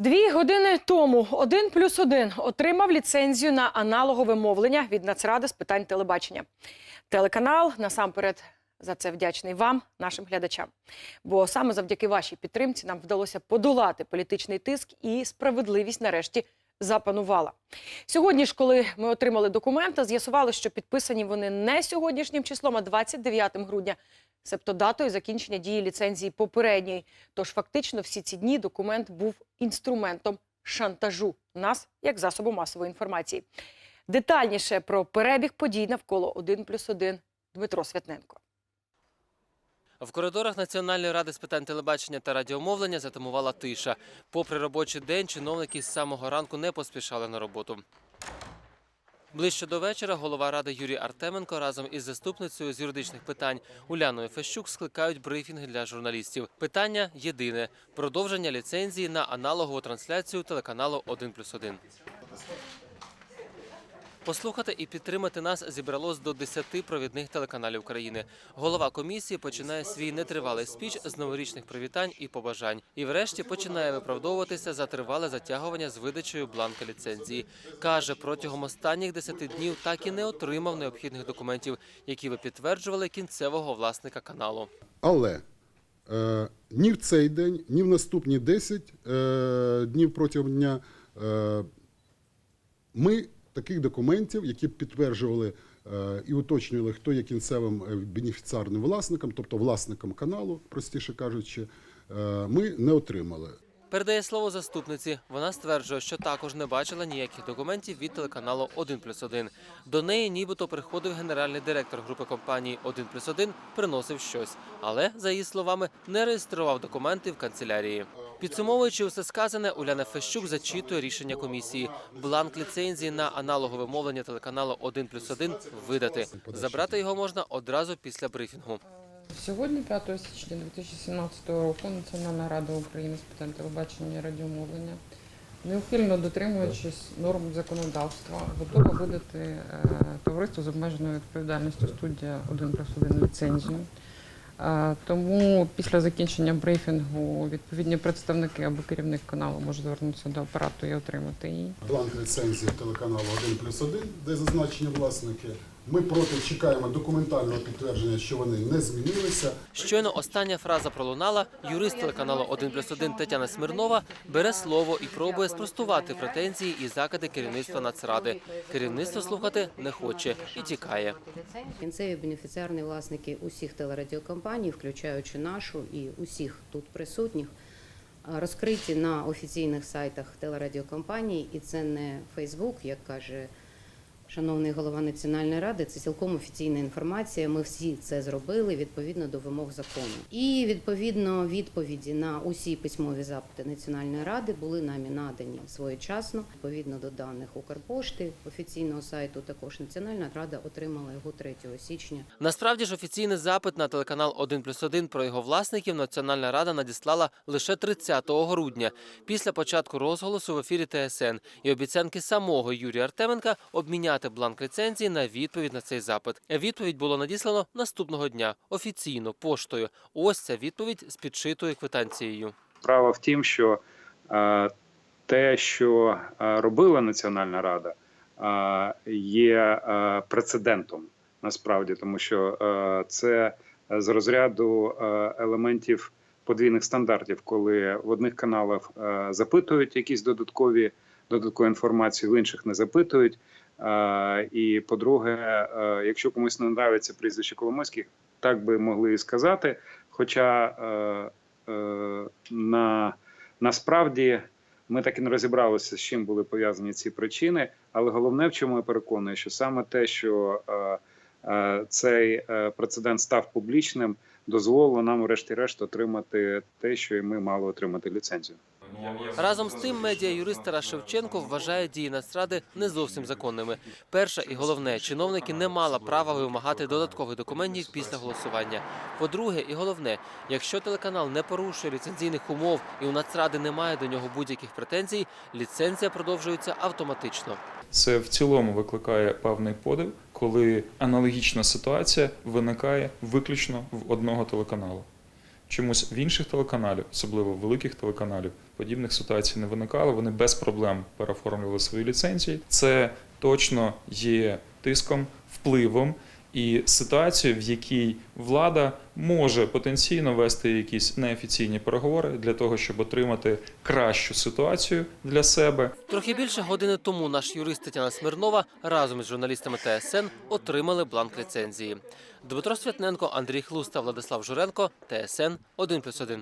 Дві години тому один плюс один отримав ліцензію на аналогове мовлення від Нацради з питань телебачення. Телеканал насамперед за це вдячний вам, нашим глядачам. Бо саме завдяки вашій підтримці нам вдалося подолати політичний тиск і справедливість нарешті запанувала. Сьогодні ж, коли ми отримали документи, з'ясували, що підписані вони не сьогоднішнім числом, а 29 грудня, себто датою закінчення дії ліцензії попередньої. Тож фактично всі ці дні документ був інструментом шантажу нас як засобу масової інформації. Детальніше про перебіг подій навколо 1 плюс 1 Дмитро Святненко. В коридорах Національної ради з питань телебачення та радіомовлення затамувала тиша. Попри робочий день, чиновники з самого ранку не поспішали на роботу. Ближче до вечора голова ради Юрій Артеменко разом із заступницею з юридичних питань Уляною Фещук скликають брифінги для журналістів. Питання єдине – продовження ліцензії на аналогову трансляцію телеканалу 1+,1. Послухати і підтримати нас зібралось до 10 провідних телеканалів країни. Голова комісії починає свій нетривалий спіч з новорічних привітань і побажань. І врешті починає виправдовуватися за тривале затягування з видачею бланка ліцензії. Каже, протягом останніх 10 днів так і не отримав необхідних документів, які би підтверджували кінцевого власника каналу. Але е, ні в цей день, ні в наступні 10 е, днів протягом дня е, ми таких документів, які підтверджували е, і уточнювали, хто є кінцевим е, бенефіціарним власником, тобто власником каналу, простіше кажучи, е, ми не отримали. Передає слово заступниці. Вона стверджує, що також не бачила ніяких документів від телеканалу 1+,1. До неї нібито приходив генеральний директор групи компанії 1+,1, приносив щось. Але, за її словами, не реєстрував документи в канцелярії. Підсумовуючи усе сказане, Уляна Фещук зачитує рішення комісії. Бланк ліцензії на аналогове мовлення телеканалу 1+,1 видати. Забрати його можна одразу після брифінгу. Сьогодні, 5 січня 2017 року, Національна рада України з питань телебачення і радіомовлення, неухильно дотримуючись норм законодавства, готова видати е, товариству з обмеженою відповідальністю студія 1 плюс 1 ліцензію. Тому після закінчення брифінгу відповідні представники або керівник каналу може звернутися до апарату і отримати її. Бланк ліцензії телеканалу 1 плюс 1, де зазначені власники. Ми проти чекаємо документального підтвердження, що вони не змінилися. Щойно остання фраза пролунала. Юрист телеканалу 1+,1 Тетяна Смирнова бере слово і пробує спростувати претензії і закиди керівництва Нацради. Керівництво слухати не хоче і тікає. Кінцеві бенефіціарні власники усіх телерадіокомпаній, включаючи нашу і усіх тут присутніх, розкриті на офіційних сайтах телерадіокомпаній, і це не Фейсбук, як каже шановний голова Національної ради. Це цілком офіційна інформація. Ми всі це зробили відповідно до вимог закону. І відповідно відповіді на усі письмові запити Національної ради були нами надані своєчасно. Відповідно до даних Укрпошти офіційного сайту, також Національна рада отримала його 3 січня. Насправді ж офіційний запит на телеканал 1+,1 про його власників Національна рада надіслала лише 30 грудня, після початку розголосу в ефірі ТСН і обіцянки самого Юрія Артеменка обміняти бланк ліцензії на відповідь на цей запит. Відповідь було надіслано наступного дня офіційно поштою. Ось ця відповідь з підшитою квитанцією. Справа в тім, що е, те, що е, робила Національна Рада, е, є прецедентом насправді, тому що це з розряду елементів подвійних стандартів, коли в одних каналах запитують якісь додаткові додаткову інформацію, в інших не запитують. І по-друге, е, якщо комусь не нравиться прізвище Коломойських, так би могли і сказати. Хоча е, е, на, насправді ми так і не розібралися, з чим були пов'язані ці причини. Але головне, в чому я переконую, що саме те, що цей прецедент став публічним, дозволило нам, врешті-решт, отримати те, що і ми мали отримати ліцензію. Разом з тим, медіа-юрист Тарас Шевченко вважає дії Нацради не зовсім законними. Перше і головне, чиновники не мали права вимагати додаткових документів після голосування. По-друге, і головне, якщо телеканал не порушує ліцензійних умов і у Нацради немає до нього будь-яких претензій, ліцензія продовжується автоматично. Це в цілому викликає певний подив, коли аналогічна ситуація виникає виключно в одного телеканалу. Чомусь в інших телеканалів, особливо великих телеканалів, подібних ситуацій не виникало. Вони без проблем переоформлювали свої ліцензії. Це точно є тиском, впливом і ситуацією, в якій влада може потенційно вести якісь неофіційні переговори для того, щоб отримати кращу ситуацію для себе. Трохи більше години тому наш юрист Тетяна Смирнова разом із журналістами ТСН отримали бланк ліцензії. Дмитро Святненко, Андрій Хлус та Владислав Журенко, ТСН 1+,1.